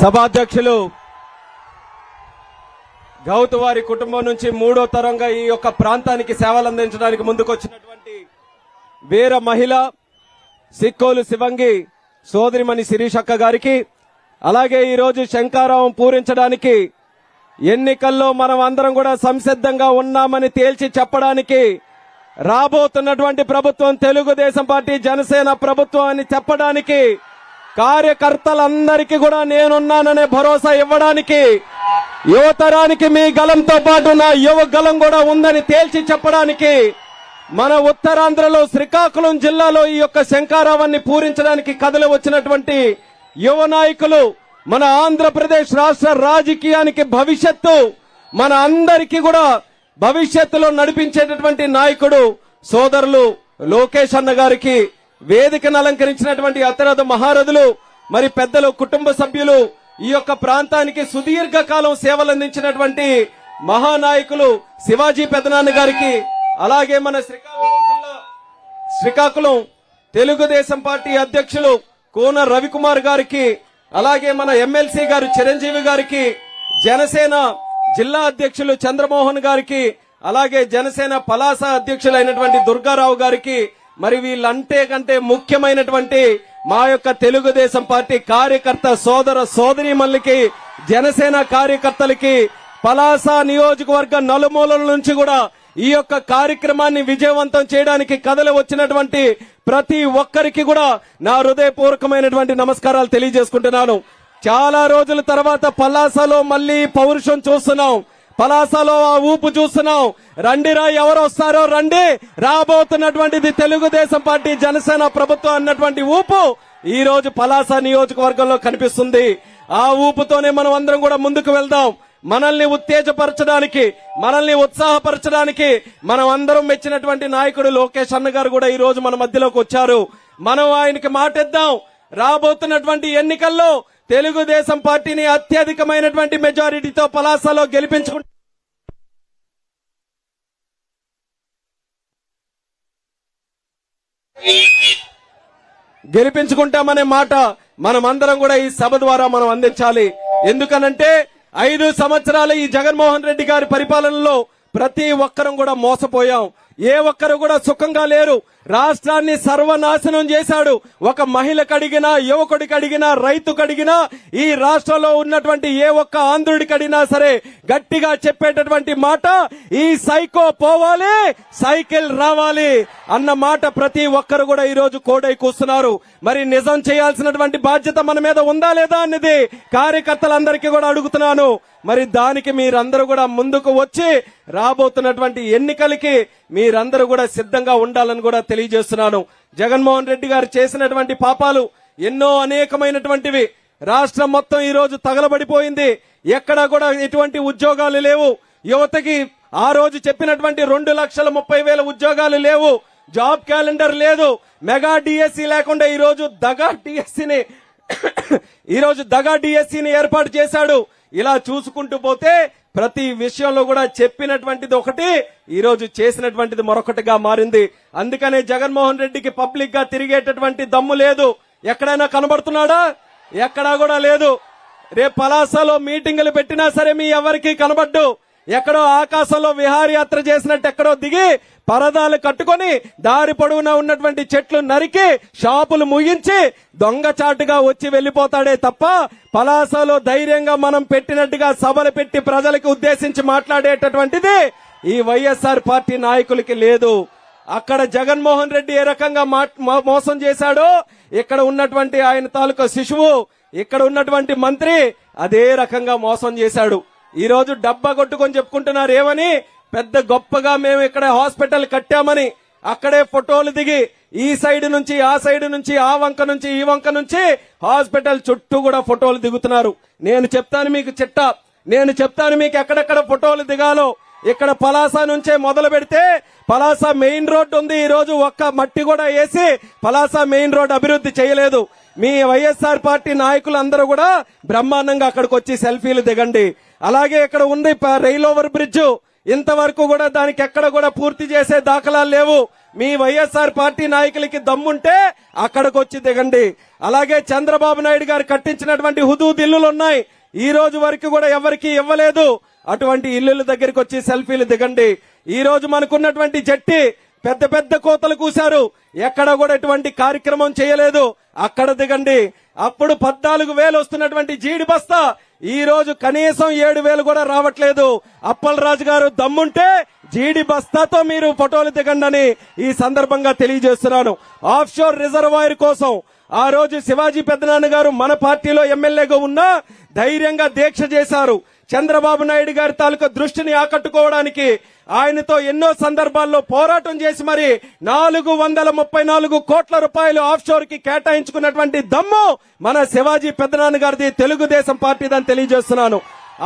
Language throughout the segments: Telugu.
సభాధ్యక్షులు గౌత్ వారి కుటుంబం నుంచి మూడో తరంగా ఈ యొక్క ప్రాంతానికి సేవలు అందించడానికి ముందుకొచ్చినటువంటి వీర మహిళ సిక్కోలు శివంగి సోదరిమణి శిరీషక్క గారికి అలాగే ఈరోజు శంకారావం పూరించడానికి ఎన్నికల్లో మనం అందరం కూడా సంసిద్ధంగా ఉన్నామని తేల్చి చెప్పడానికి రాబోతున్నటువంటి ప్రభుత్వం తెలుగుదేశం పార్టీ జనసేన ప్రభుత్వం అని చెప్పడానికి కార్యకర్తలందరికీ కూడా నేనున్నాననే భరోసా ఇవ్వడానికి యువతరానికి మీ గలంతో పాటు నా యువ గలం కూడా ఉందని తేల్చి చెప్పడానికి మన ఉత్తరాంధ్రలో శ్రీకాకుళం జిల్లాలో ఈ యొక్క శంకారావాన్ని పూరించడానికి కథలు వచ్చినటువంటి యువ నాయకులు మన ఆంధ్రప్రదేశ్ రాష్ట్ర రాజకీయానికి భవిష్యత్తు మన అందరికీ కూడా భవిష్యత్తులో నడిపించేటటువంటి నాయకుడు సోదరులు లోకేష్ అన్న గారికి వేదికను అలంకరించినటువంటి అతిరథ మహారథులు మరి పెద్దలు కుటుంబ సభ్యులు ఈ యొక్క ప్రాంతానికి సుదీర్ఘకాలం సేవలు అందించినటువంటి మహానాయకులు శివాజీ పెదనాన్న గారికి అలాగే మన శ్రీకాకుళం జిల్లా శ్రీకాకుళం తెలుగుదేశం పార్టీ అధ్యక్షులు కోన రవికుమార్ గారికి అలాగే మన ఎమ్మెల్సీ గారు చిరంజీవి గారికి జనసేన జిల్లా అధ్యక్షులు చంద్రమోహన్ గారికి అలాగే జనసేన పలాస అధ్యక్షులైనటువంటి దుర్గారావు గారికి మరి వీళ్ళంటే కంటే ముఖ్యమైనటువంటి మా యొక్క తెలుగుదేశం పార్టీ కార్యకర్త సోదర సోదరిమల్లికి జనసేన కార్యకర్తలకి పలాస నియోజకవర్గ నలుమూలల నుంచి కూడా ఈ యొక్క కార్యక్రమాన్ని విజయవంతం చేయడానికి కథలు వచ్చినటువంటి ప్రతి ఒక్కరికి కూడా నా హృదయపూర్వకమైనటువంటి నమస్కారాలు తెలియజేసుకుంటున్నాను. చాలా రోజుల తర్వాత పలాసలో మళ్ళీ పౌరుషం చూస్తున్నాం. పలాసలో ఆ ఊపు చూస్తున్నాం రండిరా ఎవరు వస్తారో రండి. రాబోతున్నటువంటిది తెలుగుదేశం పార్టీ జనసేన ప్రభుత్వం అన్నటువంటి ఊపు ఈ రోజు పలాస నియోజకవర్గంలో కనిపిస్తుంది. ఆ ఊపుతోనే మనం అందరం కూడా ముందుకు వెళ్దాం. మనల్ని ఉత్తేజపరచడానికి మనల్ని ఉత్సాహపరచడానికి మనం అందరం మెచ్చినటువంటి నాయకుడు లోకేష్ అన్న గారు కూడా ఈ రోజు మన మధ్యలోకి వచ్చారు. మనం ఆయనకి మాటిద్దాం. రాబోతున్నటువంటి ఎన్నికల్లో తెలుగుదేశం పార్టీని అత్యధికమైనటువంటి మెజారిటీతో పలాసలో గెలిపించుకుంటాం. గెలిపించుకుంటామనే మాట మనం అందరం కూడా ఈ సభ ద్వారా మనం అందించాలి. ఎందుకనంటే ఐదు సంవత్సరాలు ఈ జగన్మోహన్ రెడ్డి గారి పరిపాలనలో ప్రతి ఒక్కరం కూడా మోసపోయాం. ఏ ఒక్కరు కూడా సుఖంగా లేరు. రాష్ట్రాన్ని సర్వనాశనం చేశాడు. ఒక మహిళకు అడిగినా యువకుడికి అడిగినా రైతుకు అడిగినా ఈ రాష్ట్రంలో ఉన్నటువంటి ఏ ఒక్క ఆంధ్రుడికి అడిగినా సరే గట్టిగా చెప్పేటటువంటి మాట ఈ సైకో పోవాలి సైకిల్ రావాలి అన్న మాట ప్రతి ఒక్కరు కూడా ఈ రోజు కోడై కూస్తున్నారు. మరి నిజం చేయాల్సినటువంటి బాధ్యత మన మీద ఉందా లేదా అన్నది కార్యకర్తలందరికీ కూడా అడుగుతున్నాను. మరి దానికి మీరందరూ కూడా ముందుకు వచ్చి రాబోతున్నటువంటి ఎన్నికలకి మీ మీరందరూ కూడా సిద్ధంగా ఉండాలని కూడా తెలియజేస్తున్నాను. జగన్మోహన్ రెడ్డి గారు చేసినటువంటి పాపాలు ఎన్నో అనేకమైనటువంటివి. రాష్ట్రం మొత్తం ఈ రోజు తగలబడిపోయింది. ఎక్కడా కూడా ఎటువంటి ఉద్యోగాలు లేవు. యువతకి ఆ రోజు చెప్పినటువంటి రెండు లక్షల ముప్పై వేల ఉద్యోగాలు లేవు. జాబ్ క్యాలెండర్ లేదు. మెగా డిఎస్సి లేకుండా ఈ రోజు దగా డిఎస్సిని ఈ రోజు దగా డిఎస్సిని ఏర్పాటు చేశాడు. ఇలా చూసుకుంటూ పోతే ప్రతి విషయంలో కూడా చెప్పినటువంటిది ఒకటి ఈరోజు చేసినటువంటిది మరొకటిగా మారింది. అందుకనే జగన్మోహన్ రెడ్డికి పబ్లిక్గా తిరిగేటటువంటి దమ్ము లేదు. ఎక్కడైనా కనబడుతున్నాడా? ఎక్కడా కూడా లేదు. రేపు పలాసలో మీటింగులు పెట్టినా సరే మీ ఎవరికి కనబడ్డు. ఎక్కడో ఆకాశంలో విహారయాత్ర చేసినట్టు ఎక్కడో దిగి పరదాలు కట్టుకొని దారి పొడవునా ఉన్నటువంటి చెట్లు నరికి షాపులు ముగించి దొంగచాటుగా వచ్చి వెళ్ళిపోతాడే తప్ప పలాసలో ధైర్యంగా మనం పెట్టినట్టుగా సభలు పెట్టి ప్రజలకు ఉద్దేశించి మాట్లాడేటటువంటిది ఈ వైఎస్ఆర్ పార్టీ నాయకులకి లేదు. అక్కడ జగన్మోహన్ రెడ్డి ఏ రకంగా మా- మోసం చేశాడో ఇక్కడ ఉన్నటువంటి ఆయన తాలూకా శిశువు ఇక్కడ ఉన్నటువంటి మంత్రి అదే రకంగా మోసం చేశాడు. ఈ రోజు డబ్బా కొట్టుకొని చెప్పుకుంటున్నారు ఏమని పెద్ద గొప్పగా మేము ఇక్కడ హాస్పిటల్ కట్టామని అక్కడే ఫోటోలు దిగి ఈ సైడ్ నుంచి ఆ సైడ్ నుంచి ఆ వంక నుంచి ఈ వంక నుంచి హాస్పిటల్ చుట్టూ కూడా ఫోటోలు దిగుతున్నారు. నేను చెప్తాను మీకు చిట్ట. నేను చెప్తాను మీకు ఎక్కడెక్కడ ఫోటోలు దిగాలో. ఇక్కడ పలాస నుంచే మొదలు పెడితే పలాస మెయిన్ రోడ్ ఉంది. ఈ రోజు ఒక్క మట్టి కూడా వేసి పలాస మెయిన్ రోడ్ అభివృద్ధి చేయలేదు. మీ వైఎస్ఆర్ పార్టీ నాయకులు అందరూ కూడా బ్రహ్మాండంగా అక్కడికి వచ్చి సెల్ఫీలు దిగండి. అలాగే ఇక్కడ ఉంది ప- రైల్ ఓవర్ బ్రిడ్జ్. ఇంతవరకు కూడా దానికి ఎక్కడ కూడా పూర్తి చేసే దాఖలాలు లేవు. మీ వైఎస్ఆర్ పార్టీ నాయకులకి దమ్ముంటే అక్కడికి వచ్చి దిగండి. అలాగే చంద్రబాబు నాయుడు గారు కట్టించినటువంటి హుదూద్ ఇల్లులు ఉన్నాయి. ఈ రోజు వరకు కూడా ఎవరికి ఇవ్వలేదు. అటువంటి ఇల్లుల దగ్గరికి వచ్చి సెల్ఫీలు దిగండి. ఈ రోజు మనకున్నటువంటి జట్టి పెద్ద పెద్ద కోతలు కూశారు. ఎక్కడ కూడా ఎటువంటి కార్యక్రమం చేయలేదు. అక్కడ దిగండి. అప్పుడు పద్నాలుగు వేలు వస్తున్నటువంటి జీడి బస్తా ఈ రోజు కనీసం ఏడు వేలు కూడా రావట్లేదు. అప్పలరాజు గారు దమ్ముంటే జీడి బస్తాతో మీరు ఫోటోలు దిగండి ఈ సందర్భంగా తెలియజేస్తున్నాను. ఆఫ్షోర్ రిజర్వాయర్ కోసం ఆ రోజు శివాజీ పెద్దనాన్న గారు మన పార్టీలో ఎమ్మెల్యేగా ఉన్నా ధైర్యంగా దీక్ష చేశారు. చంద్రబాబు నాయుడు గారి తాలూకా దృష్టిని ఆకట్టుకోవడానికి ఆయనతో ఎన్నో సందర్భాల్లో పోరాటం చేసి మరి నాలుగు వందల ముప్పై నాలుగు కోట్ల రూపాయలు ఆఫ్ షోర్కి కేటాయించుకున్నటువంటి దమ్ము మన శివాజీ పెద్దనాన్న గారిది తెలుగుదేశం పార్టీదని తెలియజేస్తున్నాను.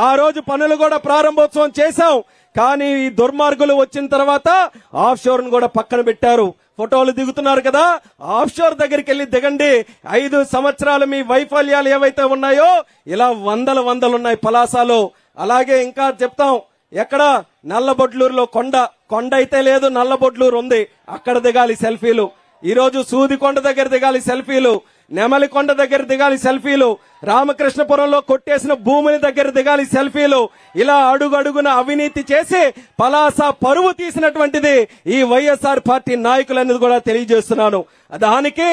ఆ రోజు పనులు కూడా ప్రారంభోత్సవం చేశాం. కానీ ఈ దుర్మార్గులు వచ్చిన తర్వాత ఆఫ్ షోర్ కూడా పక్కన పెట్టారు. ఫోటోలు దిగుతున్నారు కదా. ఆఫ్షోర్ దగ్గరికి వెళ్ళి దిగండి. ఐదు సంవత్సరాలు మీ వైఫల్యాలు ఏవైతే ఉన్నాయో ఇలా వందల వందలు ఉన్నాయి పలాసాలో. అలాగే ఇంకా చెప్తాం ఎక్కడ? నల్లబొడ్లూరులో కొండ. కొండ అయితే లేదు నల్లబొడ్లూరు ఉంది. అక్కడ దిగాలి సెల్ఫీలు. ఈరోజు సూదికొండ దగ్గర దిగాలి సెల్ఫీలు నెమలికొండ దగ్గర దిగాలి సెల్ఫీలు రామకృష్ణపురంలో కొట్టేసిన భూమిని దగ్గర దిగాలి సెల్ఫీలు. ఇలా అడుగడుగున అవినీతి చేసి పలాస పరువు తీసినటువంటిది ఈ వైఎస్ఆర్ పార్టీ నాయకులనేది కూడా తెలియజేస్తున్నాను. దానికి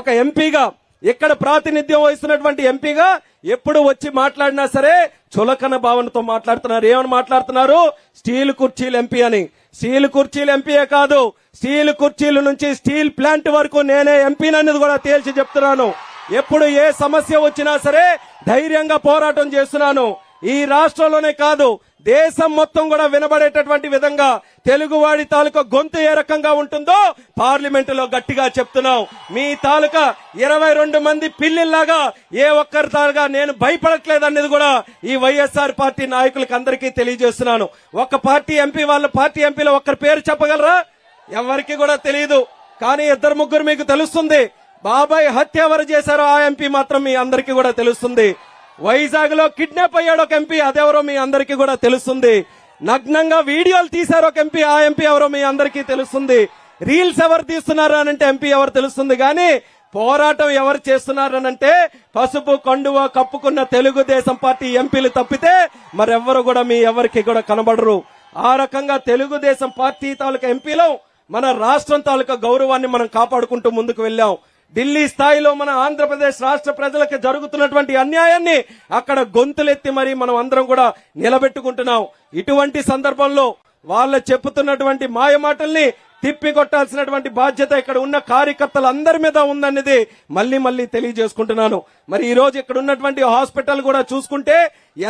ఒక ఎంపీగా ఇక్కడ ప్రాతినిధ్యం వహిస్తున్నటువంటి ఎంపీగా ఎప్పుడు వచ్చి మాట్లాడినా సరే చులకన భావనతో మాట్లాడుతున్నారు. ఏమని మాట్లాడుతున్నారు? స్టీల్ కుర్చీలు ఎంపీ అని. స్టీల్ కుర్చీలు ఎంపీయే కాదు. స్టీల్ కుర్చీల నుంచి స్టీల్ ప్లాంట్ వరకు నేనే ఎంపీనన్నది కూడా తేల్చి చెప్తున్నాను. ఎప్పుడు ఏ సమస్య వచ్చినా సరే ధైర్యంగా పోరాటం చేస్తున్నాను. ఈ రాష్ట్రంలోనే కాదు దేశం మొత్తం కూడా వినబడేటటువంటి విధంగా తెలుగువాడి తాలూకా గొంతు ఏ రకంగా ఉంటుందో పార్లమెంట్లో గట్టిగా చెప్తున్నాం. మీ తాలూకా ఇరవై రెండు మంది పిల్లిల్లాగా ఏ ఒక్కరి తాలుగా నేను భయపడట్లేదు అనేది కూడా ఈ వైఎస్ఆర్ పార్టీ నాయకులకు అందరికీ తెలియజేస్తున్నాను. ఒక పార్టీ ఎంపీ వాళ్ళ పార్టీ ఎంపీలో ఒక్కరి పేరు చెప్పగలరా? ఎవరికి కూడా తెలియదు కానీ ఇద్దరు ముగ్గురు మీకు తెలుస్తుంది. బాబాయ్ హత్య ఎవరు చేశారో ఆ ఎంపీ మాత్రం మీ అందరికీ కూడా తెలుస్తుంది. వైజాగ్లో కిడ్నాప్ అయ్యాడు ఒక ఎంపీ అదెవరో మీ అందరికీ కూడా తెలుస్తుంది. నగ్నంగా వీడియోలు తీశారు ఒక ఎంపీ ఆ ఎంపీ ఎవరో మీ అందరికీ తెలుస్తుంది. రీల్స్ ఎవరు తీస్తున్నారు అనంటే ఎంపీ ఎవరు తెలుస్తుంది. కానీ పోరాటం ఎవరు చేస్తున్నారనంటే పసుపు కండువ కప్పుకున్న తెలుగుదేశం పార్టీ ఎంపీలు తప్పితే మరెవ్వరు కూడా మీ ఎవరికి కూడా కనబడరు. ఆ రకంగా తెలుగుదేశం పార్టీ తాలూకా ఎంపీలో మన రాష్ట్రం తాలూకా గౌరవాన్ని మనం కాపాడుకుంటూ ముందుకు వెళ్ళాం. ఢిల్లీ స్థాయిలో మన ఆంధ్రప్రదేశ్ రాష్ట్ర ప్రజలకు జరుగుతున్నటువంటి అన్యాయాన్ని అక్కడ గొంతులెత్తి మరి మనం అందరం కూడా నిలబెట్టుకుంటున్నాం. ఇటువంటి సందర్భంలో వాళ్ళ చెప్పుతున్నటువంటి మాయమాటల్ని తిప్పికొట్టాల్సినటువంటి తిప్పి కొట్టాల్సినటువంటి బాధ్యత ఇక్కడ ఉన్న కార్యకర్తలందరి మీద ఉందన్నది మళ్ళీ మళ్ళీ తెలియజేసుకుంటున్నాను. మరి ఈ రోజు ఇక్కడ ఉన్నటువంటి హాస్పిటల్ కూడా చూసుకుంటే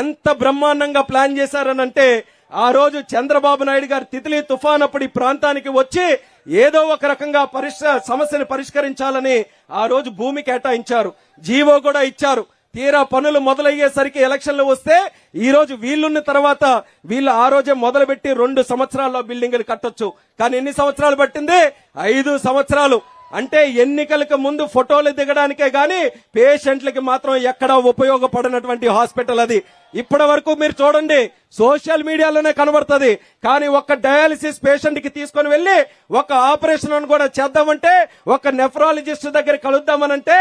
ఎంత బ్రహ్మాండంగా ప్లాన్ చేశారనంటే ఆ రోజు చంద్రబాబు నాయుడు గారు తితిలి తుఫాన్ అప్పుడు ఈ ప్రాంతానికి వచ్చి ఏదో ఒక రకంగా పరిష్క సమస్యను పరిష్కరించాలని ఆ రోజు భూమి కేటాయించారు. జీవో కూడా ఇచ్చారు. తీరా పనులు మొదలయ్యేసరికి ఎలక్షన్లు వస్తే ఈ రోజు వీళ్ళున్న తర్వాత వీళ్ళు ఆ రోజే మొదలుపెట్టి రెండు సంవత్సరాల్లో బిల్డింగులు కట్టొచ్చు. కానీ ఎన్ని సంవత్సరాలు పట్టింది? ఐదు సంవత్సరాలు. అంటే ఎన్నికలకు ముందు ఫోటోలు దిగడానికే గాని పేషెంట్లకి మాత్రం ఎక్కడ ఉపయోగపడినటువంటి హాస్పిటల్ అది. ఇప్పటి వరకు మీరు చూడండి సోషల్ మీడియాలోనే కనబడుతుంది. కానీ ఒక డయాలిసిస్ పేషెంట్కి తీసుకొని వెళ్ళి ఒక ఆపరేషన్ కూడా చేద్దామంటే ఒక నెఫ్రాలజిస్ట్ దగ్గర కలుద్దామనంటే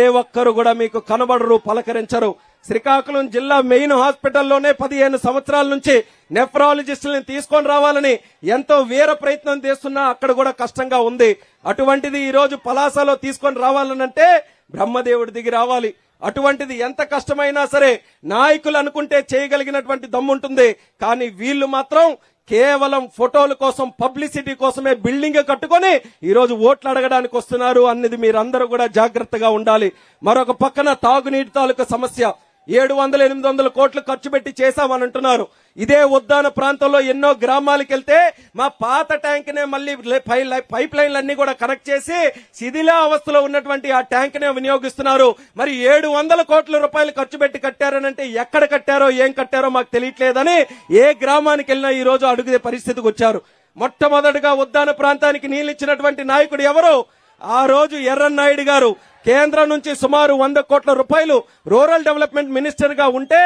ఏ ఒక్కరు కూడా మీకు కనబడరు పలకరించరు. శ్రీకాకుళం జిల్లా మెయిన్ హాస్పిటల్లోనే పదిహేను సంవత్సరాల నుంచి నెఫ్రాలజిస్టులను తీసుకొని రావాలని ఎంతో వీర ప్రయత్నం చేస్తున్నా. అక్కడ కూడా కష్టంగా ఉంది. అటువంటిది ఈ రోజు పలాసలో తీసుకొని రావాలనంటే బ్రహ్మదేవుడి దిగి రావాలి. అటువంటిది ఎంత కష్టమైనా సరే నాయకులు అనుకుంటే చేయగలిగినటువంటి దమ్ముంటుంది. కానీ వీళ్ళు మాత్రం కేవలం ఫోటోల కోసం పబ్లిసిటీ కోసమే బిల్డింగ్ కట్టుకొని ఈరోజు ఓట్లు అడగడానికి వస్తున్నారు. అన్నది మీరందరూ కూడా జాగ్రత్తగా ఉండాలి. మరొక పక్కన తాగునీటి తాలూకా సమస్య. ఏడు వందల ఎనిమిది వందల కోట్లు ఖర్చు పెట్టి చేశామని అంటున్నారు. ఇదే ఉద్దాన ప్రాంతంలో ఎన్నో గ్రామాలకు వెళ్తే మా పాత ట్యాంక్ నే మళ్ళీ పై- పైప్ లైన్లు అన్ని కూడా కనెక్ట్ చేసి శిథిలా అవస్థలో ఉన్నటువంటి ఆ ట్యాంక్ నే వినియోగిస్తున్నారు. మరి ఏడు వందల కోట్ల రూపాయలు ఖర్చు పెట్టి కట్టారనంటే ఎక్కడ కట్టారో ఏం కట్టారో మాకు తెలియట్లేదని ఏ గ్రామానికి వెళ్ళినా ఈ రోజు అడుగుదే పరిస్థితికి వచ్చారు. మొట్టమొదటిగా ఉద్దాన ప్రాంతానికి నీళ్ళు ఇచ్చినటువంటి నాయకుడు ఎవరు? ఆ రోజు ఎర్రన్నాయుడు గారు. కేంద్రం నుంచి సుమారు వంద కోట్ల రూపాయలు రూరల్ డెవలప్మెంట్ మినిస్టర్గా ఉంటే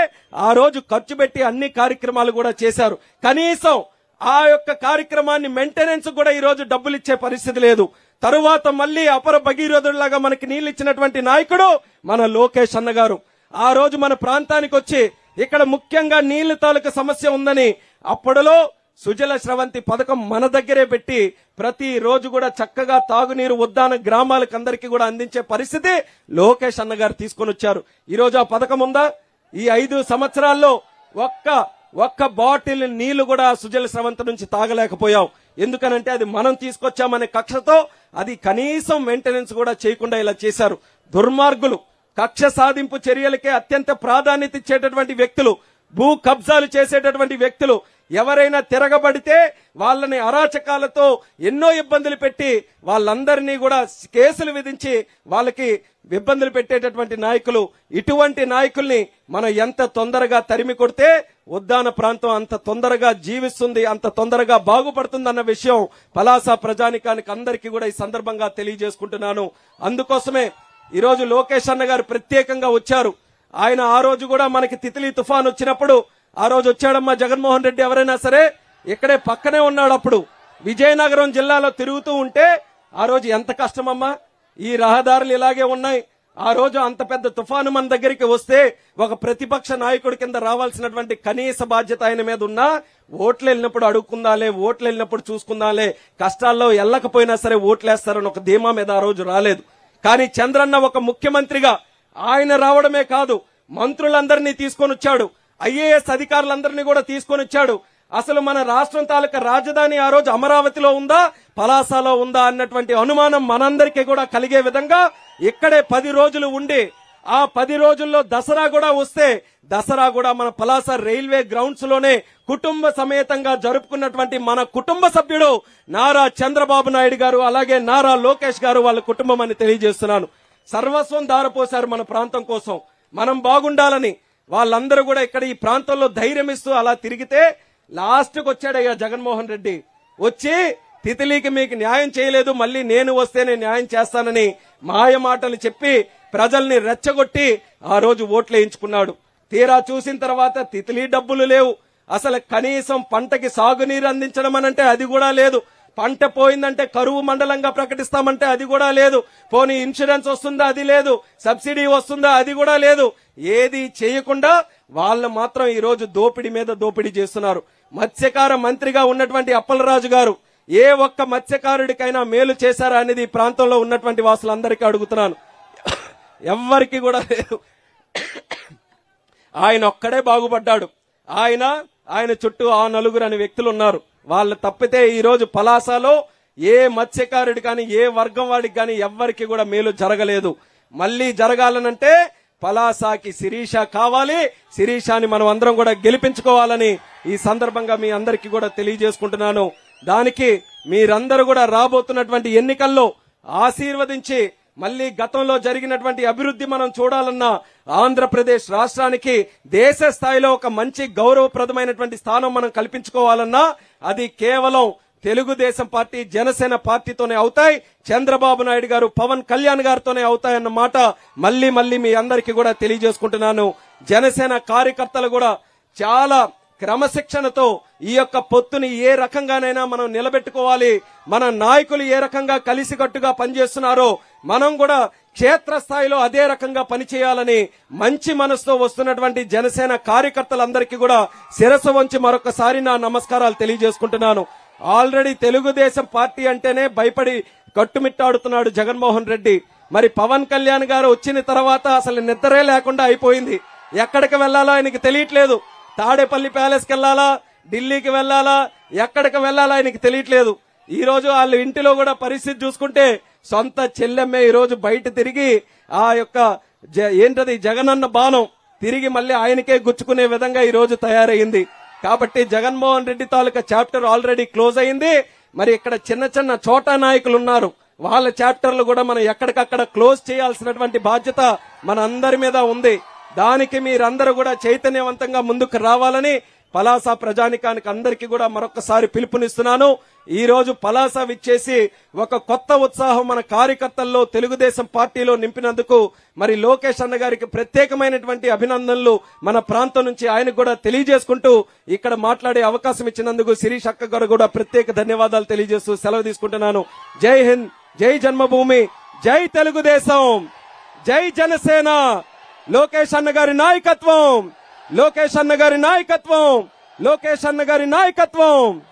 ఆ రోజు ఖర్చు పెట్టి అన్ని కార్యక్రమాలు కూడా చేశారు. కనీసం ఆ యొక్క కార్యక్రమాన్ని మెయింటెనెన్స్ కూడా ఈ రోజు డబ్బులు ఇచ్చే పరిస్థితి లేదు. తరువాత మళ్ళీ అపర భగీరథుడిలాగా మనకి నీళ్ళు ఇచ్చినటువంటి నాయకుడు మన లోకేష్ అన్న గారు. ఆ రోజు మన ప్రాంతానికి వచ్చి ఇక్కడ ముఖ్యంగా నీళ్ళు తాలూకు సమస్య ఉందని అప్పటిలో సుజల స్రవంతి పథకం మన దగ్గరే పెట్టి ప్రతి రోజు కూడా చక్కగా తాగునీరు ఉద్దాన గ్రామాలకు అందరికీ కూడా అందించే పరిస్థితి లోకేష్ అన్న గారు తీసుకొని వచ్చారు. ఈరోజు ఆ పథకం ఉందా? ఈ ఐదు సంవత్సరాల్లో ఒక్క ఒక్క బాటిల్ నీళ్ళు కూడా సుజల స్రవంతి నుంచి తాగలేకపోయాం. ఎందుకనంటే అది మనం తీసుకొచ్చామనే కక్షతో అది కనీసం మెయింటెనెన్స్ కూడా చేయకుండా ఇలా చేశారు. దుర్మార్గులు కక్ష సాధింపు చర్యలకే అత్యంత ప్రాధాన్యత ఇచ్చేటటువంటి వ్యక్తులు భూ కబ్జాలు చేసేటటువంటి వ్యక్తులు ఎవరైనా తిరగబడితే వాళ్ళని అరాచకాలతో ఎన్నో ఇబ్బందులు పెట్టి వాళ్ళందరినీ కూడా కేసులు విధించి వాళ్ళకి ఇబ్బందులు పెట్టేటటువంటి నాయకులు ఇటువంటి నాయకుల్ని మనం ఎంత తొందరగా తరిమి కొడితే ఉద్దాన ప్రాంతం అంత తొందరగా జీవిస్తుంది అంత తొందరగా బాగుపడుతుందన్న విషయం పలాస ప్రజానికానికి అందరికీ కూడా ఈ సందర్భంగా తెలియజేసుకుంటున్నాను. అందుకోసమే ఈరోజు లోకేష్ అన్న గారు ప్రత్యేకంగా వచ్చారు. ఆయన ఆ రోజు కూడా మనకి తితిలి తుఫాన్ వచ్చినప్పుడు ఆ రోజు వచ్చాడమ్మా జగన్మోహన్ రెడ్డి ఎవరైనా సరే ఇక్కడే పక్కనే ఉన్నాడు అప్పుడు. విజయనగరం జిల్లాలో తిరుగుతూ ఉంటే ఆ రోజు ఎంత కష్టమమ్మా? ఈ రహదారులు ఇలాగే ఉన్నాయి. ఆ రోజు అంత పెద్ద తుఫాను మన దగ్గరికి వస్తే ఒక ప్రతిపక్ష నాయకుడి కింద రావాల్సినటువంటి కనీస బాధ్యత ఆయన మీద ఉన్నా ఓట్లు వెళ్ళినప్పుడు అడుక్కుందాలే ఓట్లు వెళ్ళినప్పుడు చూసుకుందాలే. కష్టాల్లో వెళ్ళకపోయినా సరే ఓట్లేస్తారని ఒక ధీమా మీద ఆ రోజు రాలేదు. కానీ చంద్రన్న ఒక ముఖ్యమంత్రిగా ఆయన రావడమే కాదు మంత్రులందరినీ తీసుకొని వచ్చాడు ఐఏఎస్ అధికారులందరినీ కూడా తీసుకొని వచ్చాడు అసలు మన రాష్ట్రం తాలూకా రాజధాని ఆ రోజు అమరావతిలో ఉందా పలాసలో ఉందా అన్నటువంటి అనుమానం మనందరికీ కూడా కలిగే విధంగా ఇక్కడే పది రోజులు ఉండి ఆ పది రోజుల్లో దసరా కూడా వస్తే దసరా కూడా మన పలాస రైల్వే గ్రౌండ్స్లోనే కుటుంబ సమేతంగా జరుపుకున్నటువంటి మన కుటుంబ సభ్యుడు నారా చంద్రబాబు నాయుడు గారు అలాగే నారా లోకేష్ గారు వాళ్ళ కుటుంబం అని తెలియజేస్తున్నాను. సర్వస్వం దారపోశారు మన ప్రాంతం కోసం. మనం బాగుండాలని వాళ్ళందరూ కూడా ఇక్కడ ఈ ప్రాంతంలో ధైర్యం ఇస్తూ అలా తిరిగితే లాస్ట్కి వచ్చాడయ్యా జగన్మోహన్ రెడ్డి. వచ్చి తితిలీకి మీకు న్యాయం చేయలేదు మళ్ళీ నేను వస్తేనే న్యాయం చేస్తానని మాయ మాటలు చెప్పి ప్రజల్ని రెచ్చగొట్టి ఆ రోజు ఓట్లు వేయించుకున్నాడు. తీరా చూసిన తర్వాత తితిలీ డబ్బులు లేవు. అసలు కనీసం పంటకి సాగునీరు అందించడం అనంటే అది కూడా లేదు. పంట పోయిందంటే కరువు మండలంగా ప్రకటిస్తామంటే అది కూడా లేదు. పోనీ ఇన్సూరెన్స్ వస్తుందా? అది లేదు. సబ్సిడీ వస్తుందా? అది కూడా లేదు. ఏది చేయకుండా వాళ్ళు మాత్రం ఈరోజు దోపిడీ మీద దోపిడీ చేస్తున్నారు. మత్స్యకార మంత్రిగా ఉన్నటువంటి అప్పలరాజు గారు ఏ ఒక్క మత్స్యకారుడికైనా మేలు చేశారా అనేది ఈ ప్రాంతంలో ఉన్నటువంటి వాసులందరికీ అడుగుతున్నాను. ఎవ్వరికి కూడా లేదు. ఆయన ఒక్కడే బాగుపడ్డాడు. ఆయన ఆయన చుట్టూ ఆ నలుగురు అనే వ్యక్తులు ఉన్నారు వాళ్ళు తప్పితే ఈరోజు పలాసలో ఏ మత్స్యకారుడి కానీ ఏ వర్గం వాడికి కానీ ఎవ్వరికి కూడా మేలు జరగలేదు. మళ్ళీ జరగాలనంటే పలాసాకి శిరీష కావాలి. శిరీషాని మనం అందరం కూడా గెలిపించుకోవాలని ఈ సందర్భంగా మీ అందరికీ కూడా తెలియజేసుకుంటున్నాను. దానికి మీరందరూ కూడా రాబోతున్నటువంటి ఎన్నికల్లో ఆశీర్వదించి మళ్ళీ గతంలో జరిగినటువంటి అభివృద్ధి మనం చూడాలన్నా ఆంధ్రప్రదేశ్ రాష్ట్రానికి దేశ స్థాయిలో ఒక మంచి గౌరవప్రదమైనటువంటి స్థానం మనం కల్పించుకోవాలన్నా అది కేవలం తెలుగుదేశం పార్టీ జనసేన పార్టీతోనే అవుతాయి చంద్రబాబు నాయుడు గారు పవన్ కళ్యాణ్ గారితోనే అవుతాయన్న మాట మళ్ళీ మళ్ళీ మీ అందరికీ కూడా తెలియజేసుకుంటున్నాను. జనసేన కార్యకర్తలు కూడా చాలా క్రమశిక్షణతో ఈ యొక్క పొత్తుని ఏ రకంగానైనా మనం నిలబెట్టుకోవాలి. మన నాయకులు ఏ రకంగా కలిసికట్టుగా పనిచేస్తున్నారో మనం కూడా క్షేత్రస్థాయిలో అదే రకంగా పనిచేయాలని మంచి మనసుతో వస్తున్నటువంటి జనసేన కార్యకర్తలందరికీ కూడా శిరస్సు వంచి మరొకసారి నా నమస్కారాలు తెలియజేసుకుంటున్నాను. ఆల్రెడీ తెలుగుదేశం పార్టీ అంటేనే భయపడి కట్టుమిట్టాడుతున్నాడు జగన్మోహన్ రెడ్డి. మరి పవన్ కళ్యాణ్ గారు వచ్చిన తర్వాత అసలు నిద్రే లేకుండా అయిపోయింది. ఎక్కడికి వెళ్ళాలో ఆయనకి తెలియట్లేదు. తాడేపల్లి ప్యాలెస్కి వెళ్ళాలా? ఢిల్లీకి వెళ్ళాలా? ఎక్కడికి వెళ్ళాలా ఆయనకి తెలియట్లేదు. ఈ రోజు వాళ్ళ ఇంటిలో కూడా పరిస్థితి చూసుకుంటే సొంత చెల్లెమ్మే ఈ రోజు బయట తిరిగి ఆ యొక్క జ- ఏంటది? జగనన్న బాణం తిరిగి మళ్ళీ ఆయనకే గుచ్చుకునే విధంగా ఈ రోజు తయారైంది. కాబట్టి జగన్మోహన్ రెడ్డి తాలూకా చాప్టర్ ఆల్రెడీ క్లోజ్ అయింది. మరి ఇక్కడ చిన్న చిన్న చోటా నాయకులు ఉన్నారు. వాళ్ళ చాప్టర్లు కూడా మనం ఎక్కడికక్కడ క్లోజ్ చేయాల్సినటువంటి బాధ్యత మన అందరి మీద ఉంది. దానికి మీరందరూ కూడా చైతన్యవంతంగా ముందుకు రావాలని పలాస ప్రజానికానికి అందరికీ కూడా మరొకసారి పిలుపునిస్తున్నాను. ఈ రోజు పలాస విచ్చేసి ఒక కొత్త ఉత్సాహం మన కార్యకర్తల్లో తెలుగుదేశం పార్టీలో నింపినందుకు మరి లోకేష్ అన్న గారికి ప్రత్యేకమైనటువంటి అభినందనలు మన ప్రాంతం నుంచి ఆయనకు కూడా తెలియజేసుకుంటూ ఇక్కడ మాట్లాడే అవకాశం ఇచ్చినందుకు శిరీష్ అక్క గారు కూడా ప్రత్యేక ధన్యవాదాలు తెలియజేస్తూ సెలవు తీసుకుంటున్నాను. జై హింద్ జై జన్మభూమి జై తెలుగుదేశం జై జనసేన లోకేష్ అన్న గారి నాయకత్వం. లోకేష్ అన్న గారి నాయకత్వం. లోకేష్ అన్న గారి నాయకత్వం.